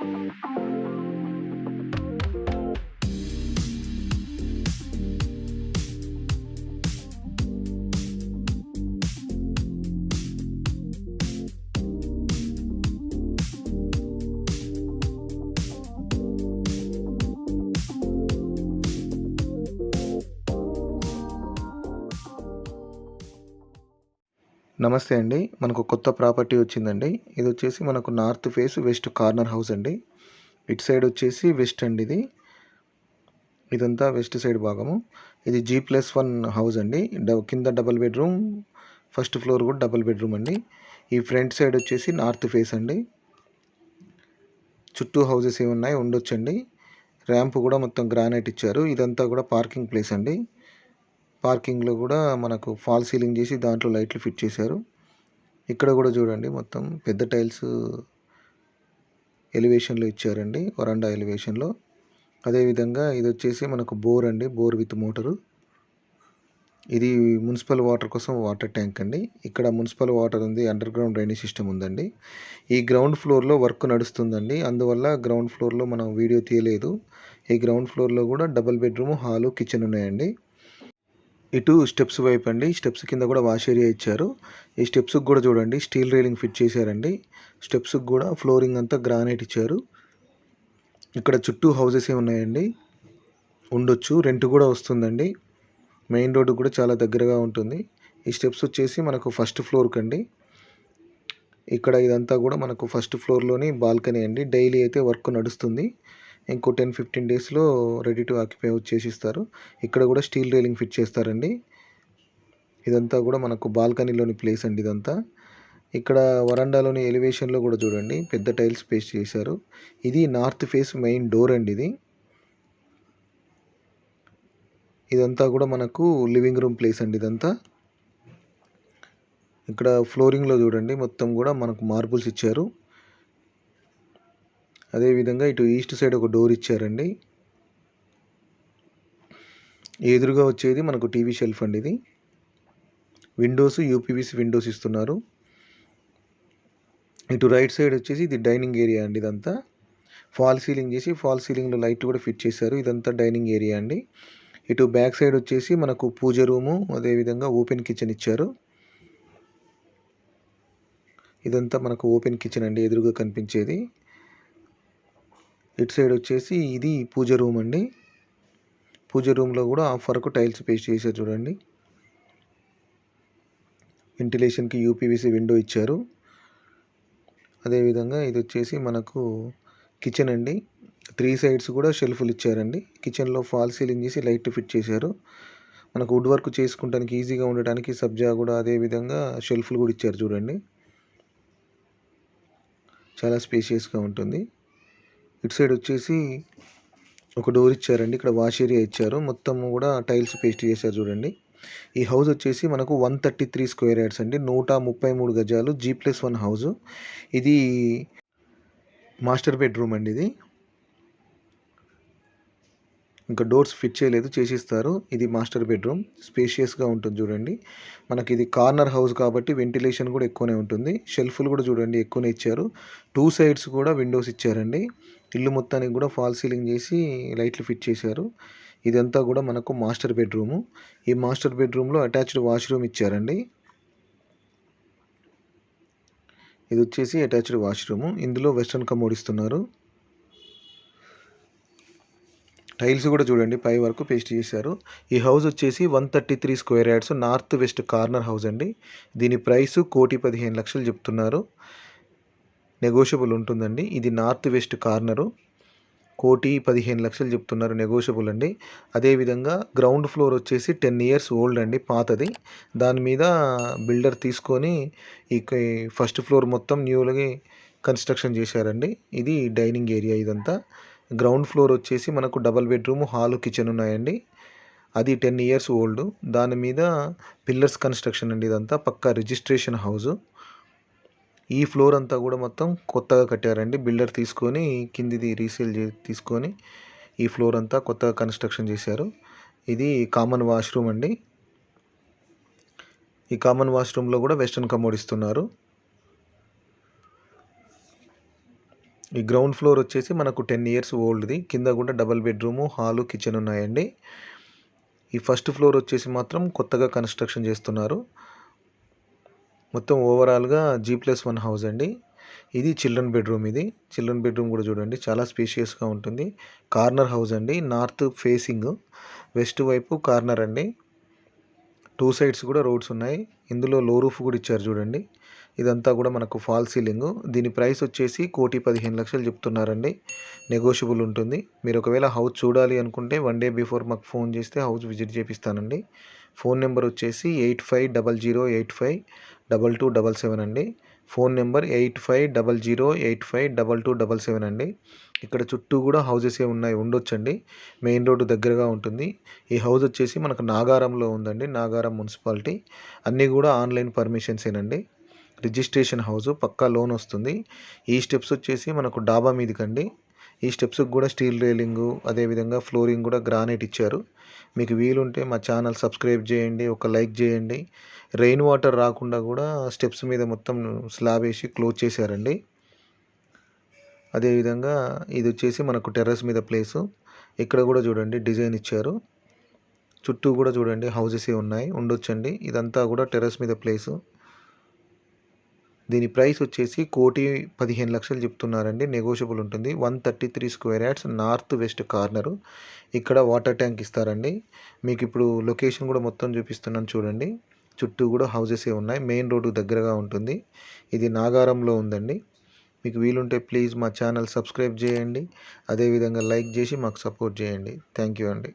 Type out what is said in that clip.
Thank you. నమస్తే అండి. మనకు కొత్త ప్రాపర్టీ వచ్చిందండి. ఇది వచ్చేసి మనకు north face west corner house అండి. ఇటు సైడ్ వచ్చేసి వెస్ట్ అండి ఇది. ఇదంతా వెస్ట్ సైడ్ భాగము. ఇది జీ ప్లస్ వన్ హౌస్ అండి. డ- కింద డబల్ బెడ్రూమ్ ఫస్ట్ ఫ్లోర్ కూడా డబల్ బెడ్రూమ్ అండి. ఈ ఫ్రంట్ సైడ్ వచ్చేసి నార్త్ ఫేస్ అండి. చుట్టూ హౌసెస్ ఏమున్నాయి? ఉండొచ్చండి. ర్యాంప్ కూడా మొత్తం గ్రానైట్ ఇచ్చారు. ఇదంతా కూడా పార్కింగ్ ప్లేస్ అండి. పార్కింగ్లో కూడా మనకు ఫాల్ సీలింగ్ చేసి దాంట్లో లైట్లు ఫిట్ చేశారు. ఇక్కడ కూడా చూడండి మొత్తం పెద్ద టైల్స్ ఎలివేషన్లో ఇచ్చారండి వరండా ఎలివేషన్లో. అదేవిధంగా ఇది వచ్చేసి మనకు బోర్ అండి బోర్ విత్ మోటరు. ఇది మున్సిపల్ వాటర్ కోసం వాటర్ ట్యాంక్ అండి. ఇక్కడ మున్సిపల్ వాటర్ ఉంది అండర్ గ్రౌండ్ డ్రైనేజ్ సిస్టమ్ ఉందండి. ఈ గ్రౌండ్ ఫ్లోర్లో వర్క్ నడుస్తుందండి అందువల్ల గ్రౌండ్ ఫ్లోర్లో మనం వీడియో తీయలేదు. ఈ గ్రౌండ్ ఫ్లోర్లో కూడా డబుల్ బెడ్రూమ్ హాలు కిచెన్ ఉన్నాయండి. ఇటు స్టెప్స్ వైపు అండి. స్టెప్స్ కింద కూడా వాష్ ఏరియా ఇచ్చారు. ఈ స్టెప్స్కి కూడా చూడండి. స్టీల్ రీలింగ్ ఫిట్ చేశారండి. స్టెప్స్కి కూడా ఫ్లోరింగ్ అంతా గ్రానైట్ ఇచ్చారు. ఇక్కడ చుట్టూ హౌసెస్ ఏ ఉన్నాయండి? ఉండొచ్చు. రెంట్ కూడా వస్తుందండి. మెయిన్ రోడ్డు కూడా చాలా దగ్గరగా ఉంటుంది. ఈ స్టెప్స్ వచ్చేసి మనకు ఫస్ట్ ఫ్లోర్కి అండి ఇక్కడ ఇదంతా కూడా మనకు ఫస్ట్ ఫ్లోర్లోని బాల్కనీ అండి. డైలీ అయితే వర్క్ నడుస్తుంది. ఇంకో టెన్ ఫిఫ్టీన్ డేస్లో రెడీ టు ఆక్యుపై వచ్చేసి ఇస్తారు ఇక్కడ కూడా స్టీల్ రైలింగ్ ఫిట్ చేస్తారండి. ఇదంతా కూడా మనకు బాల్కనీలోని ప్లేస్ అండి ఇదంతా. ఇక్కడ వరండాలోని ఎలివేషన్లో కూడా చూడండి పెద్ద టైల్స్ పేస్ట్ చేశారు. ఇది నార్త్ ఫేస్ మెయిన్ డోర్ అండి ఇది. ఇదంతా కూడా మనకు లివింగ్ రూమ్ ప్లేస్ అండి ఇదంతా. ఇక్కడ ఫ్లోరింగ్లో చూడండి మొత్తం కూడా మనకు మార్బుల్స్ ఇచ్చారు. అదేవిధంగా ఇటు ఈస్ట్ సైడ్ ఒక డోర్ ఇచ్చారండి. ఎదురుగా వచ్చేది మనకు టీవీ షెల్ఫ్ అండి ఇది. విండోస్ యూపీవీసీ విండోస్ ఇస్తున్నారు. ఇటు రైట్ సైడ్ వచ్చేసి ఇది డైనింగ్ ఏరియా అండి ఇదంతా. ఫాల్ సీలింగ్ చేసి ఫాల్ సీలింగ్లో లైట్ కూడా ఫిట్ చేశారు. ఇదంతా డైనింగ్ ఏరియా అండి. ఇటు బ్యాక్ సైడ్ వచ్చేసి మనకు పూజ రూము అదేవిధంగా ఓపెన్ కిచెన్ ఇచ్చారు. ఇదంతా మనకు ఓపెన్ కిచెన్ అండి ఎదురుగా కనిపించేది. ఇటు సైడ్ వచ్చేసి ఇది పూజ రూమ్ అండి. పూజ రూమ్లో కూడా హాఫ్ వరకు టైల్స్ పేస్ట్ చేశారు చూడండి. వెంటిలేషన్కి యూపీవీసీ విండో ఇచ్చారు. అదేవిధంగా ఇది వచ్చేసి మనకు కిచెన్ అండి. త్రీ సైడ్స్ కూడా షెల్ఫ్లు ఇచ్చారండి. కిచెన్లో ఫాల్ సీలింగ్ చేసి లైట్ ఫిట్ చేశారు. మనకు వుడ్ వర్క్ చేసుకుంటానికి ఈజీగా ఉండటానికి సబ్జా కూడా అదేవిధంగా షెల్ఫ్లు కూడా ఇచ్చారు చూడండి. చాలా స్పేషియస్గా ఉంటుంది. ఇటు సైడ్ వచ్చేసి ఒక డోర్ ఇచ్చారండి. ఇక్కడ వాష్ ఏరియా ఇచ్చారు. మొత్తం కూడా టైల్స్ పేస్ట్ చేశారు చూడండి. ఈ హౌస్ వచ్చేసి మనకు one thirty three square yards అండి. నూట ముప్పై మూడు గజాలు జీ ప్లస్ వన్ హౌస్. ఇది మాస్టర్ బెడ్రూమ్ అండి ఇది. ఇంకా డోర్స్ ఫిట్ చేయలేదు చేసిస్తారు. ఇది మాస్టర్ బెడ్రూమ్ స్పేషియస్గా ఉంటుంది చూడండి. మనకి ఇది కార్నర్ హౌస్ కాబట్టి వెంటిలేషన్ కూడా ఎక్కువనే ఉంటుంది. షెల్ఫ్లు కూడా చూడండి ఎక్కువనే ఇచ్చారు. టూ సైడ్స్ కూడా విండోస్ ఇచ్చారండి. ఇల్లు మొత్తానికి కూడా ఫాల్ సీలింగ్ చేసి లైట్లు ఫిట్ చేశారు. ఇదంతా కూడా మనకు మాస్టర్ బెడ్రూము. ఈ మాస్టర్ బెడ్రూమ్లో అటాచ్డ్ వాష్రూమ్ ఇచ్చారండి. ఇది వచ్చేసి అటాచ్డ్ వాష్రూము. ఇందులో వెస్ట్రన్ కమోడ్ ఇస్తున్నారు. టైల్స్ కూడా చూడండి పై వరకు పేస్ట్ చేశారు. ఈ హౌస్ వచ్చేసి one thirty three square yards north west corner house అండి. దీని ప్రైస్ కోటి పదిహేను లక్షలు చెప్తున్నారు. నెగోషియబుల్ ఉంటుందండి. ఇది నార్త్ వెస్ట్ కార్నరు. కోటి పదిహేను లక్షలు చెప్తున్నారు నెగోషియబుల్ అండి. అదేవిధంగా గ్రౌండ్ ఫ్లోర్ వచ్చేసి టెన్ ఇయర్స్ ఓల్డ్ అండి పాతది. దాని మీద బిల్డర్ తీసుకొని ఈ ఫస్ట్ ఫ్లోర్ మొత్తం న్యూలకి కన్స్ట్రక్షన్ చేశారండి. ఇది డైనింగ్ ఏరియా ఇదంతా. గ్రౌండ్ ఫ్లోర్ వచ్చేసి మనకు డబల్ బెడ్రూమ్ హాల్ కిచెన్ ఉన్నాయండి. అది టెన్ ఇయర్స్ ఓల్డ్. దాని మీద పిల్లర్స్ కన్స్ట్రక్షన్ అండి ఇదంతా. పక్కా రిజిస్ట్రేషన్ హౌస్ ఈ ఫ్లోర్ అంతా కూడా మొత్తం కొత్తగా కట్టారండి. బిల్డర్ తీసుకొని కిందిది రీసేల్ తీసుకొని ఈ ఫ్లోర్ అంతా కొత్తగా కన్స్ట్రక్షన్ చేశారు. ఇది కామన్ వాష్రూమ్ అండి. ఈ కామన్ వాష్రూమ్లో కూడా వెస్ట్రన్ కమోడ్ ఇస్తున్నారు. ఈ గ్రౌండ్ ఫ్లోర్ వచ్చేసి మనకు టెన్ ఇయర్స్ ఓల్డ్ది కింద కూడా డబల్ బెడ్రూము హాలు కిచెన్ ఉన్నాయండి. ఈ ఫస్ట్ ఫ్లోర్ వచ్చేసి మాత్రం కొత్తగా కన్స్ట్రక్షన్ చేస్తున్నారు. మొత్తం ఓవరాల్గా జీ ప్లస్ వన్ హౌస్ అండి. ఇది చిల్డ్రన్ బెడ్రూమ్ ఇది. చిల్డ్రన్ బెడ్రూమ్ కూడా చూడండి చాలా స్పేషియస్గా ఉంటుంది. కార్నర్ హౌస్ అండి నార్త్ ఫేసింగ్ వెస్ట్ వైపు కార్నర్ అండి. టూ సైడ్స్ కూడా రోడ్స్ ఉన్నాయి. ఇందులో లో రూఫ్ కూడా ఇచ్చారు చూడండి. ఇదంతా కూడా మనకు ఫాల్ సీలింగ్. దీని ప్రైస్ వచ్చేసి కోటి పదిహేను లక్షలు చెప్తున్నారండి. నెగోషియబుల్ ఉంటుంది. మీరు ఒకవేళ హౌస్ చూడాలి అనుకుంటే వన్ డే బిఫోర్ మాకు ఫోన్ చేస్తే హౌస్ విజిట్ చేపిస్తానండి. ఫోన్ నెంబర్ వచ్చేసి eight five double zero eight five double two double seven అండి. Phone number eight five double zero eight five double two double seven అండి. ఇక్కడ చుట్టూ కూడా హౌజెస్ ఏ ఉన్నాయి ఉండొచ్చండి. మెయిన్ రోడ్డు దగ్గరగా ఉంటుంది. ఈ హౌస్ వచ్చేసి మనకు నాగారంలో ఉందండి. నాగారం మున్సిపాలిటీ. అన్నీ కూడా ఆన్లైన్ పర్మిషన్సేనండి. రిజిస్ట్రేషన్ హౌస్ పక్కా లోన్ వస్తుంది. ఈ స్టెప్స్ వచ్చేసి మనకు డాబా మీదకండి. ఈ స్టెప్స్కి కూడా స్టీల్ రైలింగు అదేవిధంగా ఫ్లోరింగ్ కూడా గ్రానైట్ ఇచ్చారు. మీకు వీలుంటే మా ఛానల్ సబ్స్క్రైబ్ చేయండి ఒక లైక్ చేయండి. రెయిన్ వాటర్ రాకుండా కూడా స్టెప్స్ మీద మొత్తం స్లాబ్ వేసి క్లోజ్ చేశారండి. అదేవిధంగా ఇది వచ్చేసి మనకు టెర్రస్ మీద ప్లేసు. ఇక్కడ కూడా చూడండి డిజైన్ ఇచ్చారు. చుట్టూ కూడా చూడండి హౌజెసే ఉన్నాయి ఉండొచ్చండి. ఇదంతా కూడా టెర్రస్ మీద ప్లేసు. దీని ప్రైస్ వచ్చేసి కోటి పదిహేను లక్షలు చెప్తున్నారండి. నెగోషియబుల్ ఉంటుంది. One thirty three square yards north west corner. ఇక్కడ వాటర్ ట్యాంక్ ఇస్తారండి. మీకు ఇప్పుడు లొకేషన్ కూడా మొత్తం చూపిస్తున్నాను చూడండి. చుట్టూ కూడా హౌజెసే ఉన్నాయి. మెయిన్ రోడ్డు దగ్గరగా ఉంటుంది. ఇది నాగారంలో ఉందండి. మీకు వీలుంటే ప్లీజ్ మా ఛానల్ సబ్స్క్రైబ్ చేయండి. అదేవిధంగా లైక్ చేసి మాకు సపోర్ట్ చేయండి. థ్యాంక్ యూ అండి.